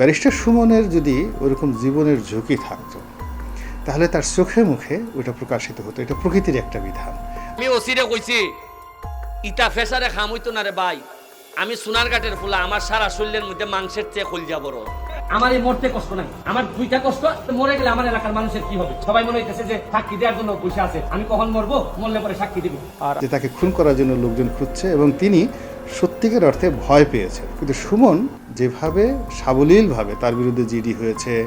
Barrister সুমনের যদি ওরকম জীবনের ঝুঁকি থাকতো তাহলে তার চোখে মুখে ওটা প্রকাশিত হতো। এটা প্রকৃতির একটা বিধান। আমি ওসিরে কইছি ইটা ফেসারে খাম হইতো না রে ভাই। আমি সোনার ঘাটের ফুলা আমার সারা শরীরের মধ্যে মাংসের চেয়ে খলজা বড়। আমার এই মরতে কষ্ট নাই। আমার দুইটা কষ্ট মরে গেলে আমার এলাকার মানুষের কি হবে? সবাই মনে হইতেছে যে সাক্ষী দেওয়ার জন্য পয়সা আছে। আমি কখন মরবো? মরলে পরে সাক্ষী দিব। যে তাকে খুন করার জন্য লোকজন খুঁজছে এবং তিনি সত্যিকার অর্থে ভয় পেয়েছে। কিন্তু সুমন যেভাবে সাবলীলভাবে তার বিরুদ্ধে জিডি হয়েছে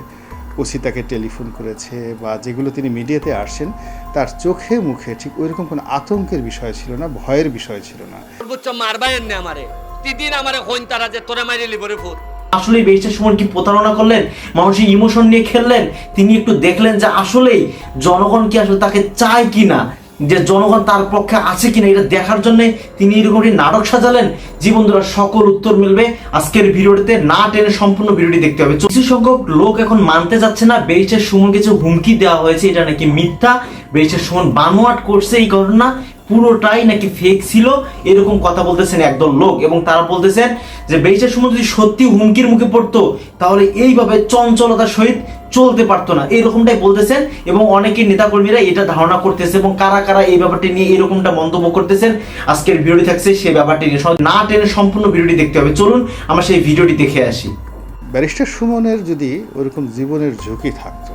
ওসি তাকে টেলিফোন করেছে বা যেগুলো তিনি মিডিয়াতে আসছেন তার চোখে মুখে ঠিক ওইরকম কোনো আতঙ্কের বিষয় ছিল না ভয়ের বিষয় ছিল না। সর্বোচ্চ মারবাই এনে আমারে। তিদিন আমারে হইন তারা যে তোরে মারি লিবরে ফুট আসলে বেশির সময় কি প্রতারণা করলেন? মানুষের ইমোশন নিয়ে খেললেন? তিনি একটু দেখলেন যে আসলেই জনগণ কি আসলে তাকে চায় কি না যে জনগণ তার পক্ষে আছে কিনা এটা দেখার জন্য তিনি এরকম একটি নাটক সাজালেন। জীবন ধরা সকল উত্তর মিলবে। আজকের ভিডিওটিতে না টেনে সম্পূর্ণ ভিডিওটি দেখতে হবে। কিছু সংখ্যক লোক এখন মানতে যাচ্ছে না। বেইচের সুমন কিছু হুমকি দেওয়া হয়েছে। এটা নাকি মিথ্যা। বেইচের সুমন বানোয়াট করছে এই ঘটনা। পুরোটাই নাকি ফেক ছিল, এরকম কথা বলতেছেন একদল লোক এবং তারা বলতেছেন যে বেইচের সময় যদি সত্যি হুমকির মুখে পড়তো, তাহলে এইভাবে চঞ্চলতার সহিত চলতে পারতো না। এরকমটাই বলতেছেন এবং অনেকে নেতাকর্মীরা এটা ধারণা করতেছে এবং কারা কারা এই ব্যাপারটি নিয়ে এরকমটা মন্তব্য করতেছেন, আজকের ভিডিওটি থাকছে সেই ব্যাপারটি নিয়ে। না টেনে সম্পূর্ণ ভিডিওটি দেখতে হবে। চলুন, আমরা সেই ভিডিওটি দেখে আসি। ব্যারিস্টার সুমনের যদি ওরকম জীবনের ঝুঁকি থাকতো,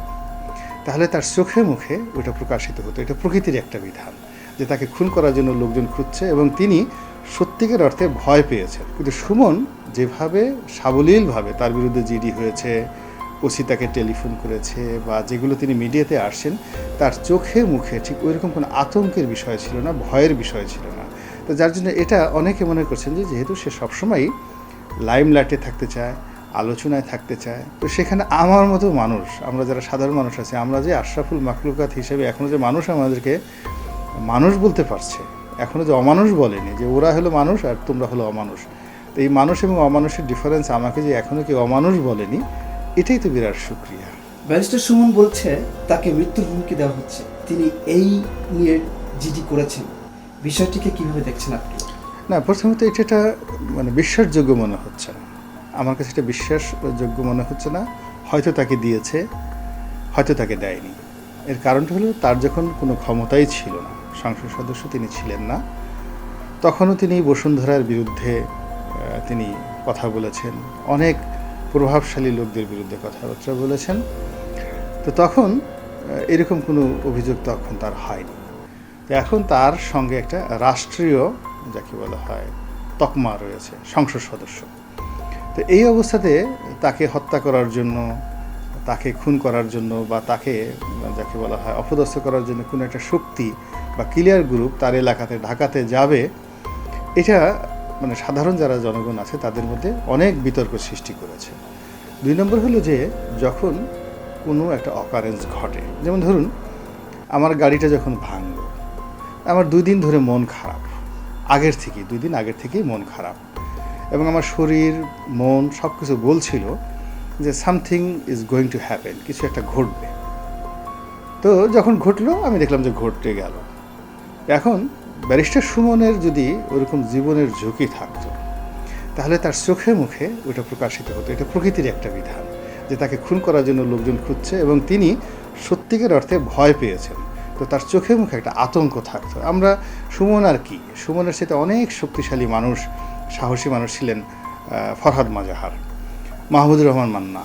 তাহলে তার চোখে মুখে ওটা প্রকাশিত হতো। এটা প্রকৃতির একটা বিধান। যে তাকে খুন করার জন্য লোকজন খুঁজছে এবং তিনি সত্যিকার অর্থে ভয় পেয়েছেন। কিন্তু সুমন যেভাবে সাবলীলভাবে তার বিরুদ্ধে জিডি হয়েছে, ওসি তাকে টেলিফোন করেছে বা যেগুলো তিনি মিডিয়াতে আসছেন, তার চোখে মুখে ঠিক ওইরকম কোনো আতঙ্কের বিষয় ছিল না, ভয়ের বিষয় ছিল না। তো যার জন্য এটা অনেকে মনে করছেন যে যেহেতু সে সবসময়ই লাইমলাইটে থাকতে চায়, আলোচনায় থাকতে চায়, তো সেখানে আমার মতো মানুষ, আমরা যারা সাধারণ মানুষ আছি, আমরা যে আশরাফুল মাকলুকাত হিসেবে এখনও যে মানুষ আমাদেরকে মানুষ বলতে পারছে। এখনও যে অমানুষ বলেনি যে ওরা হলো মানুষ আর তোমরা হলো অমানুষ। তো এই মানুষ এবং অমানুষের ডিফারেন্স আমাকে যে এখনও কেউ অমানুষ বলেনি এটাই তো বিরাট সুক্রিয়া। ব্যারিস্টার সুমন বলছে তাকে মৃত্যুর হুমকি দেওয়া হচ্ছে। তিনি এই নিয়ে জিডি করেছেন। বিষয়টিকে কীভাবে দেখছেন আপনি? না প্রথমত এটা একটা মানে বিশ্বাসযোগ্য মনে হচ্ছে না। আমার কাছে এটা বিশ্বাসযোগ্য মনে হচ্ছে না। হয়তো তাকে দিয়েছে হয়তো তাকে দেয়নি। এর কারণটা হলো তার যখন কোনো ক্ষমতাই ছিল না। সংসদ সদস্য তিনি ছিলেন না। তখনও তিনি বসুন্ধরার বিরুদ্ধে তিনি কথা বলেছেন। অনেক প্রভাবশালী লোকদের বিরুদ্ধে কথাবার্তা বলেছেন। তো তখন এরকম কোনো অভিযোগ তখন তার হয়নি। তো এখন তার সঙ্গে একটা রাষ্ট্রীয়, যাকে বলা হয়, তকমা রয়েছে, সংসদ সদস্য। তো এই অবস্থাতে তাকে হত্যা করার জন্য তাকে খুন করার জন্য বা তাকে, যাকে বলা হয়, অপদস্থ করার জন্য কোনো একটা শক্তি বা ক্লিয়ার গ্রুপ তার এলাকাতে, ঢাকাতে যাবে। এটা মানে সাধারণ যারা জনগণ আছে তাদের মধ্যে অনেক বিতর্ক সৃষ্টি করেছে। দুই নম্বর হলো যে, যখন কোনো একটা অকারেন্স ঘটে, যেমন ধরুন, আমার গাড়িটা যখন ভাঙলো, আমার দুই দিন ধরে মন খারাপ, আগের থেকেই, দুই দিন আগের থেকেই মন খারাপ এবং আমার শরীর, মন সব কিছু বলছিল যে something is going to happen, কিছু একটা ঘটবে। তো যখন ঘটলো, আমি দেখলাম যে ঘটতে গেল। এখন ব্যারিস্টার সুমনের যদি ওরকম জীবনের ঝুঁকি থাকতো, তাহলে তার চোখে মুখে ওটা প্রকাশিত হতো। এটা প্রকৃতির একটা বিধান, যে তাকে খুন করার জন্য লোকজন খুঁজছে এবং তিনি সত্যিকার অর্থে ভয় পেয়েছেন। তো তার চোখে মুখে একটা আতঙ্ক থাকতো। আমরা সুমন আর কি? সুমনের সাথে অনেক শক্তিশালী মানুষ, সাহসী মানুষ ছিলেন ফরহাদ মাজাহার। মাহমুদুর রহমান মান্না।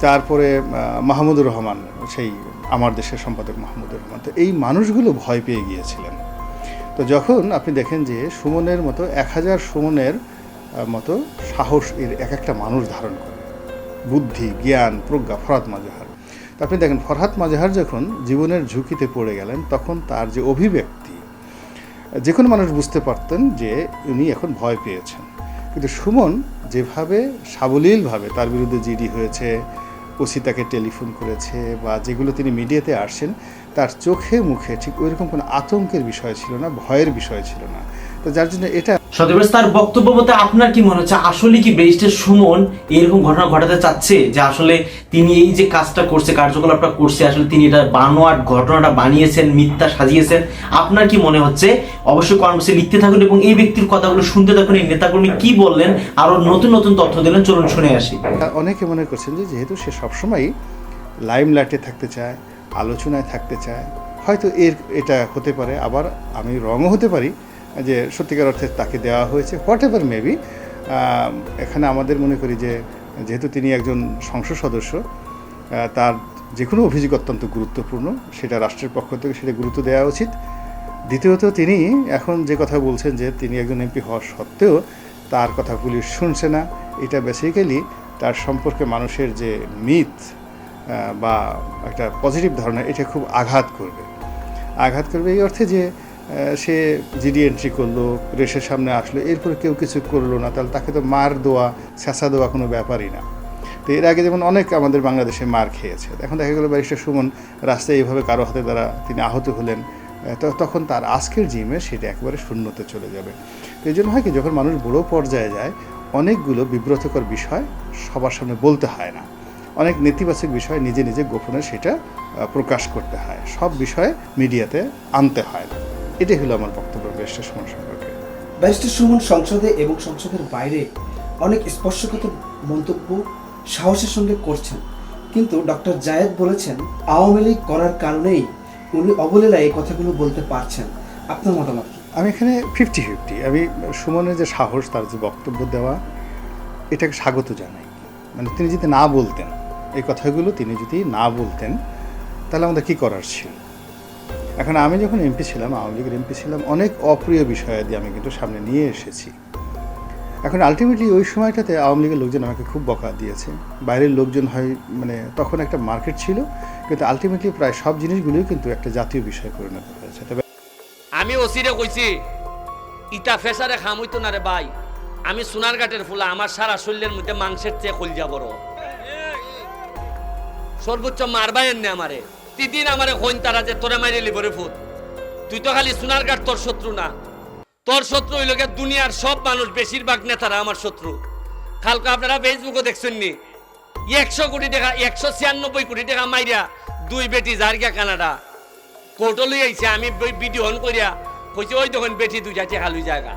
তারপরে মাহমুদুর রহমান, সেই আমার দেশের সম্পাদক মাহমুদুর রহমান। তো এই মানুষগুলো ভয় পেয়ে গিয়েছিলেন। তো যখন আপনি দেখেন যে সুমনের মতো এক হাজার সুমনের মতো সাহস এর এক একটা মানুষ ধারণ করে। বুদ্ধি, জ্ঞান, প্রজ্ঞা, ফরহাদ মাজাহার। তো আপনি দেখেন, ফরহাদ মাজাহার যখন জীবনের ঝুঁকিতে পড়ে গেলেন, তখন তার যে অভিব্যক্তি, যে কোনো মানুষ বুঝতে পারতেন যে উনি এখন ভয় পেয়েছেন। কিন্তু সুমন যেভাবে সাবলীলভাবে তার বিরুদ্ধে জিডি হয়েছে, ওসি তাকে টেলিফোন করেছে বা যেগুলো তিনি মিডিয়াতে আসছেন, তার চোখে মুখে ঠিক ওইরকম কোনো আতঙ্কের বিষয় ছিল না, ভয়ের বিষয় ছিল না। তো যার জন্য এটা সত্যি তার বক্তব্য মতে আপনার কি মনে হচ্ছে? আসলে কি ব্যারিস্টার সুমন এরকম ঘটনা ঘটাতে চাচ্ছে যে আসলে তিনি এই যে কাজটা করছে, কার্যকলাপটা করছে, আসলে তিনি এটা বানোয়াট ঘটনাটা বানিয়েছেন, মিথ্যা সাজিয়েছেন? আপনার কি মনে হচ্ছে? অবশ্যই কর্মসূচি লিখতে থাকুন এবং এই ব্যক্তির কথাগুলো শুনতে থাকুন। এই নেতাকর্মী কি বললেন? আরও নতুন নতুন তথ্য দিলেন। চলুন শুনে আসি। অনেকে মনে করছেন যে যেহেতু সে সবসময়ই লাইমলাইটে থাকতে চায়, আলোচনায় থাকতে চায়, হয়তো এর এটা হতে পারে, আবার আমি রঙও হতে পারি যে সত্যিকার অর্থে তাকে দেওয়া হয়েছে হোয়াট এভার মেবি এখানে আমাদের মনে করি যে যেহেতু তিনি একজন সংসদ সদস্য তার যে কোনো অভিযোগ অত্যন্ত গুরুত্বপূর্ণ, সেটা রাষ্ট্রের পক্ষ থেকে সেটা গুরুত্ব দেওয়া উচিত। দ্বিতীয়ত তিনি এখন যে কথা বলছেন যে তিনি একজন এমপি হওয়া সত্ত্বেও তার কথা পুলিশ শুনছে না, এটা বেসিক্যালি তার সম্পর্কে মানুষের যে মিথ বা একটা পজিটিভ ধারণা, এটা খুব আঘাত করবে। আঘাত করবে এই অর্থে যে সে জিডি এন্ট্রি করল, রেসের সামনে আসলো, এরপরে কেউ কিছু করল না, তাহলে তাকে তো মার দেওয়া ছেঁচা দেওয়া কোনো ব্যাপারই না। তো এর আগে যেমন অনেক আমাদের বাংলাদেশে মার খেয়েছে, এখন দেখা গেলো ব্যারিস্টার সুমন রাস্তায় এইভাবে কারও হাতে দ্বারা তিনি আহত হলেন তখন তার আজকের জিমে সেটা একেবারে শূন্যতে চলে যাবে। তো এই জন্য হয় কি, যখন মানুষ বড় পর্যায়ে যায়, অনেকগুলো বিব্রতকর বিষয় সবার সামনে বলতে হয় না। অনেক নেতিবাচক বিষয় নিজে নিজে গোপনে সেটা প্রকাশ করতে হয়। সব বিষয়ে মিডিয়াতে আনতে হয় না। এটাই হলো আমার বক্তব্য ব্যারিস্টার সুমন সম্পর্কে। ব্যারিস্টার সুমন সংসদে এবং সংসদের বাইরে অনেক স্পর্শকাতর মন্তব্য সাহসের সঙ্গে করছেন। কিন্তু ডক্টর জায়েদ বলেছেন আওয়ামী লীগ করার কারণেই উনি অবলীলায় এই কথাগুলো বলতে পারছেন। আপনার মতামত আমি এখানে ফিফটি ফিফটি আমি সুমনের যে সাহস তার যে বক্তব্য দেওয়া এটাকে স্বাগত জানাই। মানে তিনি যদি না বলতেন এই কথাগুলো তিনি যদি না বলতেন তাহলে আমাদের কী করার ছিল? এখন আমি যখন এমপি ছিলাম, আওয়ামী লীগের এমপি ছিলাম, অনেক অপ্রিয় বিষয়াদি আমি কিন্তু সামনে নিয়ে এসেছি। এখন আলটিমেটলি ওই সময়টাতে আওয়ামী লীগের লোকজন আমাকে খুব বকা দিয়েছে। বাইরের লোকজন হয় মানে তখন একটা মার্কেট ছিল, কিন্তু আলটিমেটলি প্রায় সব জিনিসগুলোই কিন্তু একটা জাতীয় বিষয় পরিণত হয়েছে। তবে আমি ওসিরে কইছি, ইটা ফেসারে খাম হইতো না রে ভাই। আমি সোনার ঘাটের ফুলা, আমার সারা শরীরের মধ্যে মাংসের চেয়ে কলজা বড়। সর্বোচ্চ মারবাই এনে আমারে। তিদিন আমারে হইন তারা যে তোরে মারি লিবরে ফুট তুই তো খালি সোনার ঘাট তোর শত্রু না। তোর শত্রু হইল দুনিয়ার সব মানুষ, বেশিরভাগ নেতারা আমার শত্রু। কালকে আপনারা ফেসবুকে দেখছেন নি একশো কোটি টাকা, একশো ছিয়ানব্বই কোটি টাকা মাইরা দুই বেটি যার গিয়া কানাডা। কোর্টও লই আইছে, আমি ভিডিও অন করিয়া কইছে, ওই তখন বেটি দুইটা টেকা লই জায়গা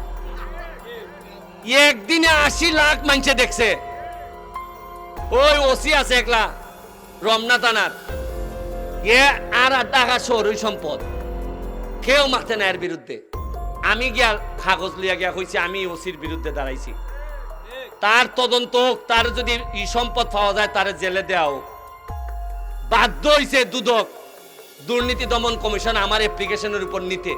একদিনে আশি লাখ মানছে দেখছে। ওই ওসি আছে একলা, রমনা থানার। শহরই সম্পদ। কেউ না এর বিরুদ্ধে। আমি গিয়া কাগজ লিয়া গিয়া হয়েছি আমি ওসির বিরুদ্ধে দাঁড়াইছি। তার তদন্ত হোক, তার যদি ই সম্পদ পাওয়া যায়, তার জেলে দেওয়া হোক। বাধ্য হয়েছে দুদক দুর্নীতি দমন কমিশন আমার অ্যাপ্লিকেশনের উপর নিতে।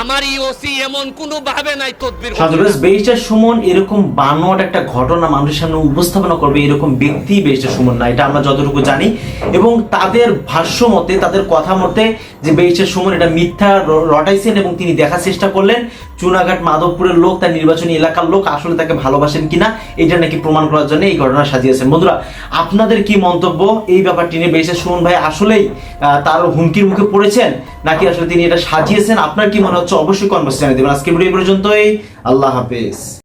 আমার ইওসি এমন কোনো ভাবে নাই তদবির সন্ত্রাস ব্যারিস্টার সুমন এরকম বানোয়াট একটা ঘটনা মানুষের সামনে উপস্থাপনা করবে এরকম ব্যক্তি ব্যারিস্টার সুমন না এটা আমরা যতটুকু জানি। এবং তাদের ভাষ্য মতে তাদের কথা মতে যে ব্যারিস্টার সুমন, এটা মিথ্যা রটাইছেন এবং তিনি দেখার চেষ্টা করলেন। চুনাঘাট মাধবপুরের লোক, তার নির্বাচনী এলাকার লোক, আসলে তাকে ভালোবাসেন কিনা, এটা নাকি প্রমাণ করার জন্য এই ঘটনা সাজিয়েছেন। বন্ধুরা, আপনাদের কি মন্তব্য এই ব্যাপারটি নিয়ে? ব্যারিস্টার সুমন ভাই আসলেই তার হুমকির মুখে পড়েছেন, নাকি আসলে তিনি এটা সাজিয়েছেন? আপনার কি মনে হচ্ছে? অবশ্যই কনভার্সেশনে দেবেন। আজকে ভিডিও পর্যন্তই। আল্লাহ হাফেজ।